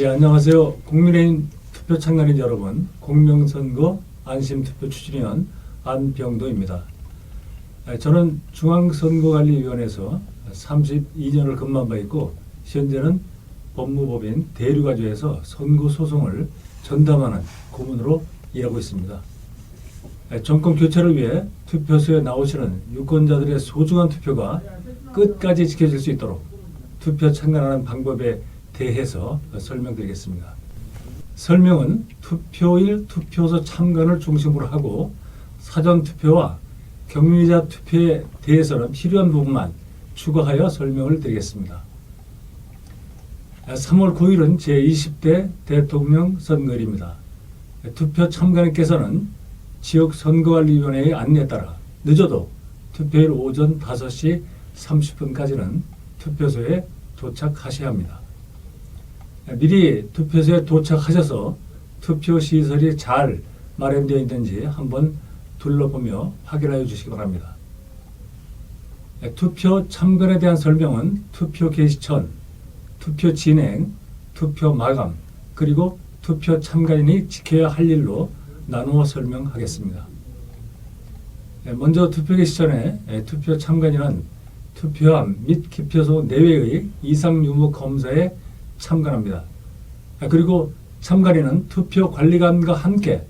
예, 안녕하세요. 국민의힘 투표 참가인 여러분, 공명선거 안심투표 추진위원 안병도입니다. 예, 저는 중앙선거관리위원회에서 32년을 근무한 바 있고 현재는 법무법인 대류가주에서 선거소송을 전담하는 고문으로 일하고 있습니다. 예, 정권 교체를 위해 투표소에 나오시는 유권자들의 소중한 투표가 끝까지 지켜질 수 있도록 투표 참관하는 방법에 대해서 설명드리겠습니다. 설명은 투표일 투표소 참관을 중심으로 하고 사전 투표와 격리자 투표에 대해서는 필요한 부분만 추가하여 설명을 드리겠습니다. 3월 9일은 제20대 대통령 선거일입니다. 투표 참관인께서는 지역 선거관리위원회의 안내에 따라 늦어도 투표일 오전 5시 30분까지는 투표소에 도착하셔야 합니다. 미리 투표소에 도착하셔서 투표 시설이 잘 마련되어 있는지 한번 둘러보며 확인하여 주시기 바랍니다. 투표 참관에 대한 설명은 투표 개시 전, 투표 진행, 투표 마감, 그리고 투표 참관인이 지켜야 할 일로 나누어 설명하겠습니다. 먼저 투표 개시 전에 투표 참관인은 투표함 및 기표소 내외의 이상 유무 검사에 참관합니다. 아, 그리고 참관인은 투표 관리관과 함께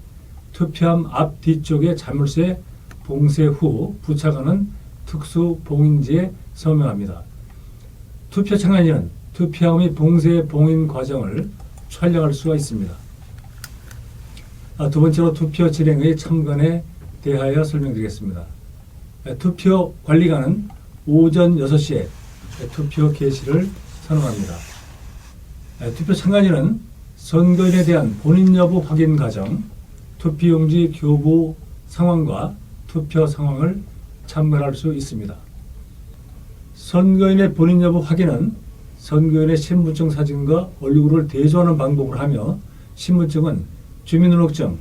투표함 앞 뒤쪽에 자물쇠 봉쇄 후 부착하는 특수 봉인지에 서명합니다. 투표 참관인은 투표함의 봉쇄 봉인 과정을 촬영할 수가 있습니다. 아, 두 번째로 투표 진행의 참관에 대하여 설명드리겠습니다. 아, 투표 관리관은 오전 6시에 투표 개시를 선언합니다. 에, 투표 참관인은 선거인에 대한 본인 여부 확인 과정, 투표용지 교부 상황과 투표 상황을 참관할 수 있습니다. 선거인의 본인 여부 확인은 선거인의 신분증 사진과 얼굴을 대조하는 방법을 하며 신분증은 주민등록증,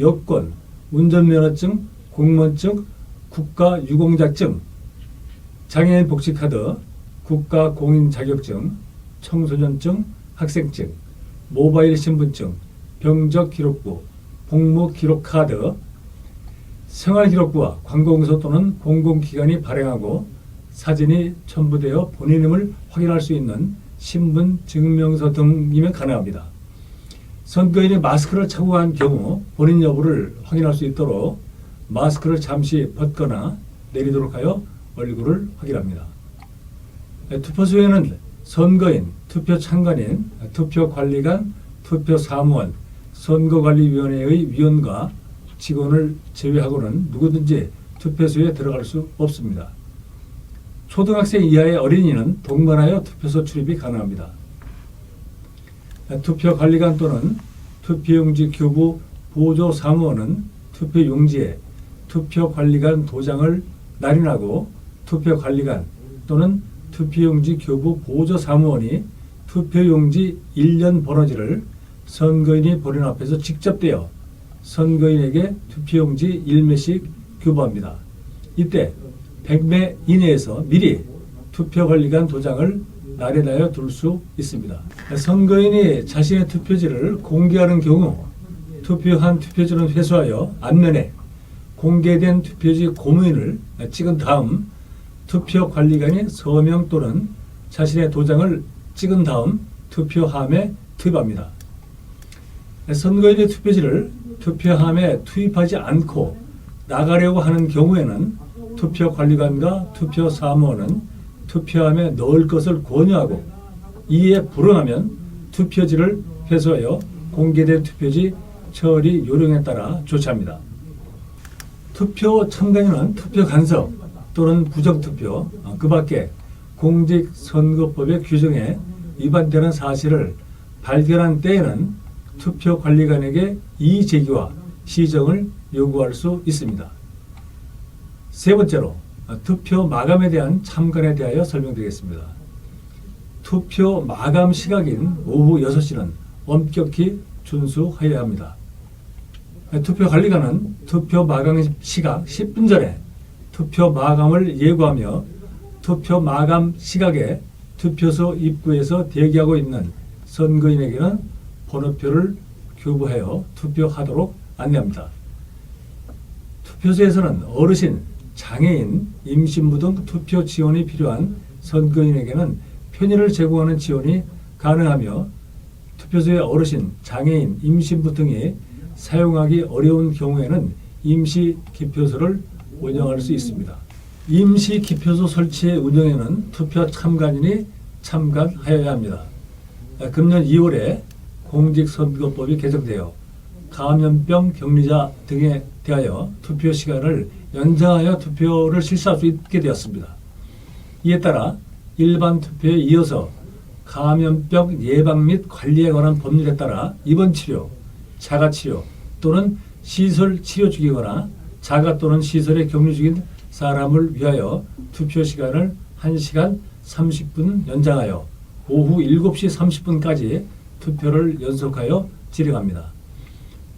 여권, 운전면허증, 공무원증, 국가유공자증, 장애인 복지카드, 국가공인 자격증, 청소년증, 학생증, 모바일 신분증, 병적 기록부, 복무 기록 카드, 생활 기록부와 관공서 또는 공공기관이 발행하고 사진이 첨부되어 본인임을 확인할 수 있는 신분 증명서 등이면 가능합니다. 선거인이 마스크를 간 경우 본인 여부를 확인할 수 있도록 마스크를 잠시 벗거나 내리도록 하여 얼굴을 확인합니다. 투표 소에는 선거인, 투표 참관인, 투표 관리관, 투표 사무원, 선거관리위원회의 위원과 직원을 제외하고는 누구든지 투표소에 들어갈 수 없습니다. 초등학생 이하의 어린이는 동반하여 투표소 출입이 가능합니다. 투표 관리관 또는 투표용지 교부 보조 사무원은 투표용지에 투표 관리관 도장을 날인하고 투표 관리관 또는 투표용지 교부 보조 사무원이 투표용지 일련 번호지를 선거인이 보는 앞에서 직접 떼어 선거인에게 투표용지 1매씩 교부합니다. 이때 100매 이내에서 미리 투표관리관 도장을 날해놔야 둘수 있습니다. 선거인이 자신의 투표지를 공개하는 경우 투표한 투표지는 회수하여 앞면에 공개된 투표지 고무인을 찍은 다음 투표관리관이 서명 또는 자신의 도장을 찍은 다음 투표함에 투입합니다. 선거인의 투표지를 투표함에 투입하지 않고 나가려고 하는 경우에는 투표관리관과 투표사무원은 투표함에 넣을 것을 권유하고 이에 불응하면 투표지를 회수하여 공개된 투표지 처리 요령에 따라 조치합니다. 투표 참관인은 투표 간섭 또는 부정투표 어, 그 밖에 공직선거법의 규정에 위반되는 사실을 발견한 때에는 투표관리관에게 이의제기와 시정을 요구할 수 있습니다. 세 번째로 어, 투표 마감에 대한 참관에 대하여 설명드리겠습니다. 투표 마감 시각인 오후 6시는 엄격히 준수하여야 합니다. 투표 관리관은 투표 마감 시각 10분 전에 투표 마감을 예고하며 투표 마감 시각에 투표소 입구에서 대기하고 있는 선거인에게는 번호표를 교부하여 투표하도록 안내합니다. 투표소에서는 어르신, 장애인, 임신부 등 투표 지원이 필요한 선거인에게는 편의를 제공하는 지원이 가능하며 투표소의 어르신, 장애인, 임신부 등이 사용하기 어려운 경우에는 임시 기표소를 운영할 수 있습니다. 임시 기표소 설치의 운영에는 투표 참관인이 참관하여야 합니다. 아, 금년 2월에 공직선거법이 개정되어 감염병 격리자 등에 대하여 투표 시간을 연장하여 투표를 실시할 수 있게 되었습니다. 이에 따라 일반 투표에 이어서 감염병 예방 및 관리에 관한 법률에 따라 입원 치료, 자가 치료 또는 시설 치료 중이거나 자가 또는 시설에 격리 중인 사람을 위하여 투표 시간을 1시간 30분 연장하여 오후 7시 30분까지 투표를 연속하여 진행합니다.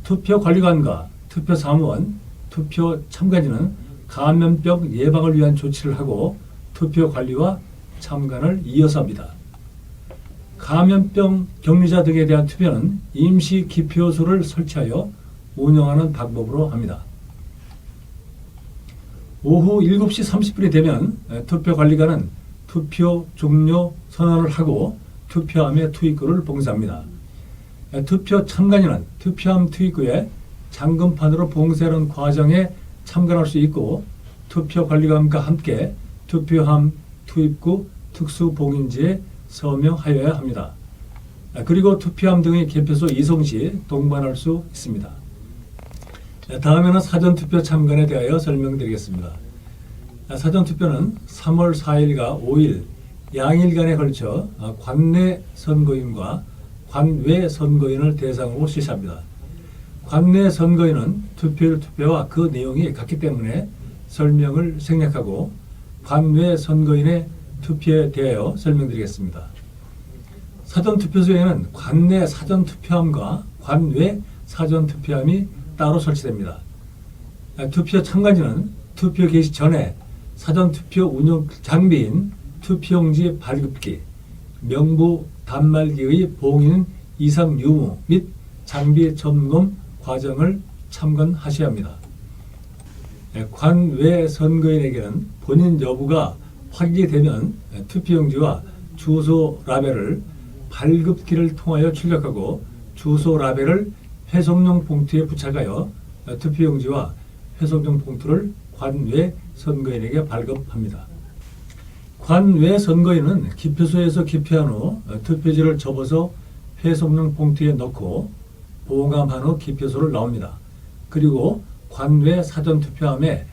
투표 관리관과 투표 사무원, 투표 참관인은 감염병 예방을 위한 조치를 하고 투표 관리와 참관을 이어서 합니다. 감염병 격리자 등에 대한 투표는 임시 기표소를 설치하여 운영하는 방법으로 합니다. 오후 7시 30분이 되면 투표 관리관은 투표 종료 선언을 하고 투표함의 투입구를 봉쇄합니다. 투표 참관인은 투표함 투입구에 잠금판으로 봉쇄하는 과정에 참관할 수 있고 투표 관리관과 함께 투표함 투입구 특수 봉인지에 서명하여야 합니다. 그리고 투표함 등의 개표소 이송 시 동반할 수 있습니다. 다음에는 사전투표 참관에 대하여 설명드리겠습니다. 사전투표는 3월 4일과 5일 양일간에 걸쳐 관내 선거인과 관외 선거인을 대상으로 실시합니다. 관내 선거인은 투표일 투표와 그 내용이 같기 때문에 설명을 생략하고 관외 선거인의 투표에 대하여 설명드리겠습니다. 사전투표소에는 관내 사전투표함과 관외 사전투표함이 따로 설치됩니다. 투표 참관인은 투표 개시 전에 사전 투표 운영 장비인 투표용지 발급기, 명부 단말기의 봉인 이상 유무 및 장비 점검 과정을 참관하셔야 합니다. 관외 선거인에게는 본인 여부가 확인이 되면 투표용지와 주소 라벨을 발급기를 통하여 출력하고 주소 라벨을 회송용 봉투에 부착하여 투표용지와 회송용 봉투를 관외 선거인에게 발급합니다. 관외 선거인은 기표소에서 기표한 후 투표지를 접어서 회송용 봉투에 넣고 보관한 후 기표소를 나옵니다. 그리고 관외 사전 투표함에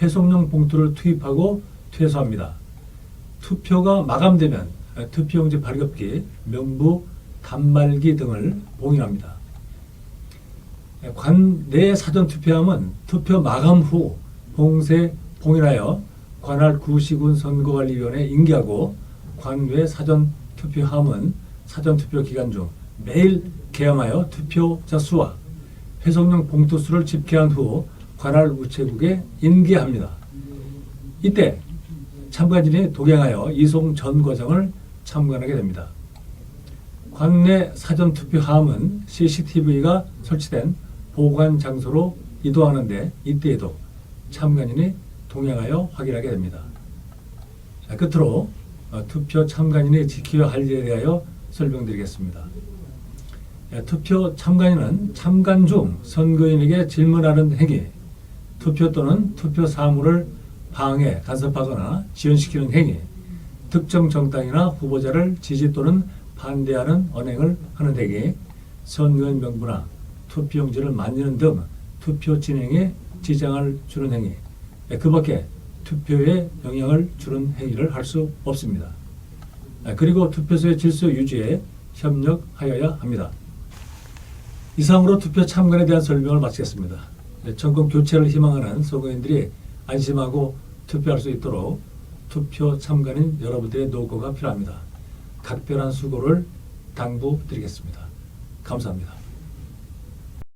회송용 봉투를 투입하고 퇴소합니다. 투표가 마감되면 투표용지 발급기, 명부, 단말기 등을 봉인합니다. 관내 사전 투표함은 투표 마감 후 봉쇄 봉인하여 관할 구시군 선거관리위원회에 인계하고 관외 사전 투표함은 사전 투표 기간 중 매일 개함하여 투표자 수와 회송용 봉투 수를 집계한 후 관할 우체국에 인계합니다. 이때 참관진이 동행하여 이송 전 과정을 참관하게 됩니다. 관내 사전 투표함은 CCTV가 설치된 보관 장소로 이동하는데 이때에도 참관인이 동행하여 확인하게 됩니다. 자, 끝으로 어, 투표 참관인이 지켜야 할 일에 대하여 설명드리겠습니다. 예, 투표 참관인은 참관 중 선거인에게 질문하는 행위, 투표 또는 투표 사무를 방해, 간섭하거나 지연시키는 행위, 특정 정당이나 후보자를 지지 또는 반대하는 언행을 하는 행위, 선거인 명부나 투표용지를 만지는 등 투표 진행에 지장을 주는 행위, 예, 그 밖에 투표에 영향을 주는 행위를 할 수 없습니다. 예, 그리고 투표소의 질서 유지에 협력하여야 합니다. 이상으로 투표 참관에 대한 설명을 마치겠습니다. 예, 정권 교체를 희망하는 선거인들이 안심하고 투표할 수 있도록 투표 참관인 여러분들의 노고가 필요합니다. 각별한 수고를 당부드리겠습니다. 감사합니다.